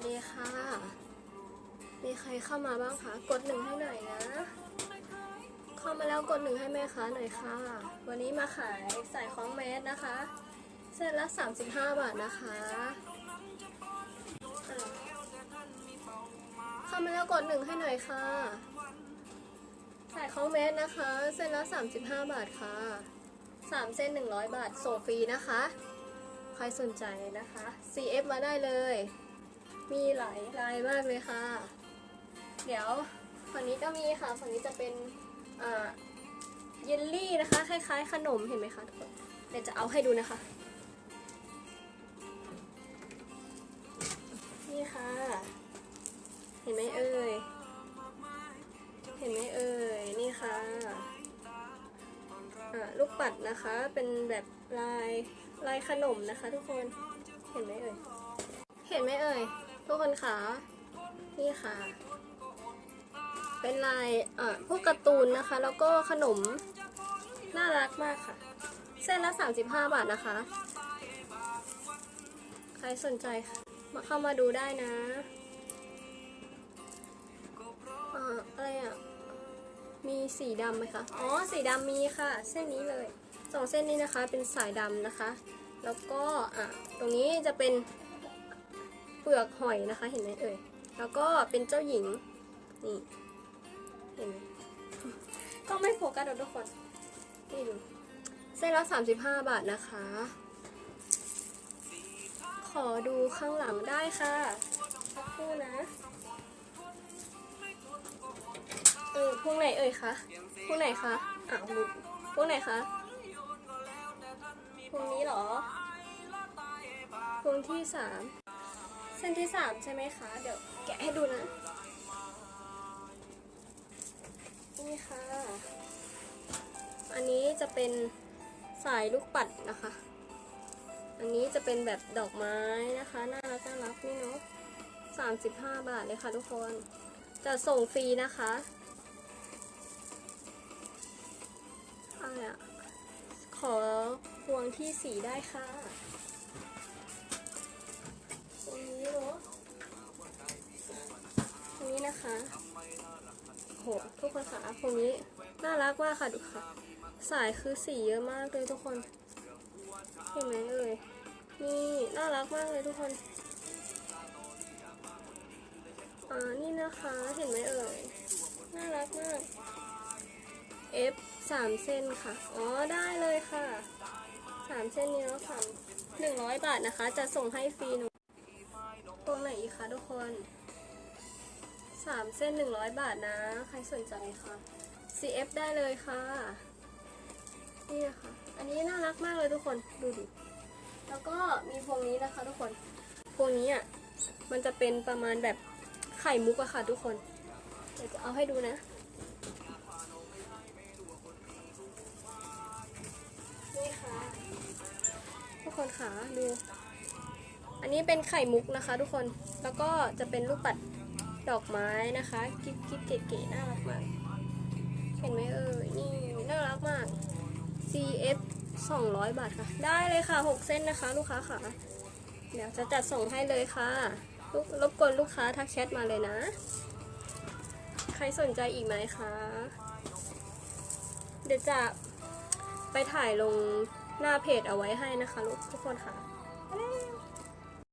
สดีค่ะ มีใครเข้ามาบ้างคะ กดหนึ่งให้หน่อยนะ เข้ามาแล้วกดหนึ่งให้แม่ค้าหน่อยค่ะ วันนี้มาขายใส่ของแมสนะคะ เส้นละ 35 บาทนะคะ เข้ามาแล้วกดหนึ่งให้หน่อยค่ะใส่ของแมสนะคะ เส้นละ35 บาทค่ะ 3 เส้น 100 บาท ส่งฟรีนะคะ ใครสนใจนะคะ CF มาได้เลย มีหลายลายมากเลยค่ะ เดี๋ยวฝั่งนี้ก็มีค่ะฝั่งนี้จะเป็นเยลลี่นะคะ คล้ายๆ ขนมเห็นไหมคะทุกคนเดี๋ยวจะเอาให้ดูนะคะ นี่ค่ะ เห็นไหมเอ่ยเห็นไหมเอ่ยนี่ค่ะลูกปัดนะคะเป็นแบบลายลายขนมนะคะ ทุกคนเห็นไหมเอ่ยเห็นไหมเอ่ย ทุกคนคะนี่ค่ะ เป็นลายอ่าพวกการ์ตูนนะคะ แล้วก็ขนม น่ารักมากค่ะ เส้นละ 35 บาทนะคะ ใครสนใจค่ะ มาเข้ามาดูได้นะอ่าอะไรอะ มีสีดำไหมคะ อ๋อ สีดำมีค่ะ เส้นนี้เลยสองเส้นนี้นะคะ เป็นสายดำนะคะ แล้วก็อะตรงนี้จะเป็น ลือกหอยนะคะ เห็นไหมเอ่ย แล้วก็เป็นเจ้าหญิง นี่ เห็นไหมก็ไม่โฟกัสทุกคน นี่ดูเส้นละ35บห้าบาทนะคะ ขอดูข้างหลังได้ค่ะสักครู่นะเออพวงไหนเอ่ยคะ พวงไหนคะอ้าวหลุดพวงไหนคะ พวงนี้หรอ พวงที่สาม เส้นที่สามใช่ไหมคะ เดี๋ยวแกะให้ดูนะ นี่ค่ะ อันนี้จะเป็นสายลูกปัดนะคะ อันนี้จะเป็นแบบดอกไม้นะคะ น่ารักน่ารักนี่เนาะ35บาทเลยค่ะทุกคน จะส่งฟรีนะคะอะไรอะขอพวงที่สีได้ค่ะ นะคะโหทุกคนค่ะพวงนี้น่ารักมากค่ะดูค่ะ สายคือสีเยอะมากเลยทุกคน เห็นไหมเอ่ยนี่น่ารักมากเลยทุกคนอ่านี่นะคะเห็นไหมเอ่ยน่ารักมาก F สามเส้นค่ะ อ๋อ ได้เลยค่ะสามเส้นนี้แล้วค่ะหนึ่งร้อยบาทนะคะ จะส่งให้ฟรีหนูตรงไหนอีกคะทุกคน สามเส้นหนึ่งร้อยบาทนะ ใครสนใจคะ CF ได้เลยค่ะ นี่นะคะ อันนี้น่ารักมากเลยทุกคน ดูดิ แล้วก็มีพวงนี้นะคะทุกคน พวงนี้อะ มันจะเป็นประมาณแบบไข่มุกอะค่ะทุกคน เดี๋ยวจะเอาให้ดูนะ นี่ค่ะ ทุกคนค่ะดู อันนี้เป็นไข่มุกนะคะทุกคน แล้วก็จะเป็นลูกปัด ดอกไม้นะคะกิ๊บกิ๊บเก๋ๆน่ารักมากเห็นไหมเอ่ยนี่น่ารักมาก CF 200 บาทค่ะ ได้เลยค่ะ 6 เส้นนะคะ ลูกค้าค่ะ เดี๋ยวจะจัดส่งให้เลยค่ะลูกรบกวนลูกค้าทักแชทมาเลยนะ ใครสนใจอีกไหมคะ เดี๋ยวจะไปถ่ายลงหน้าเพจเอาไว้ให้นะคะ ลูกทุกคนค่ะ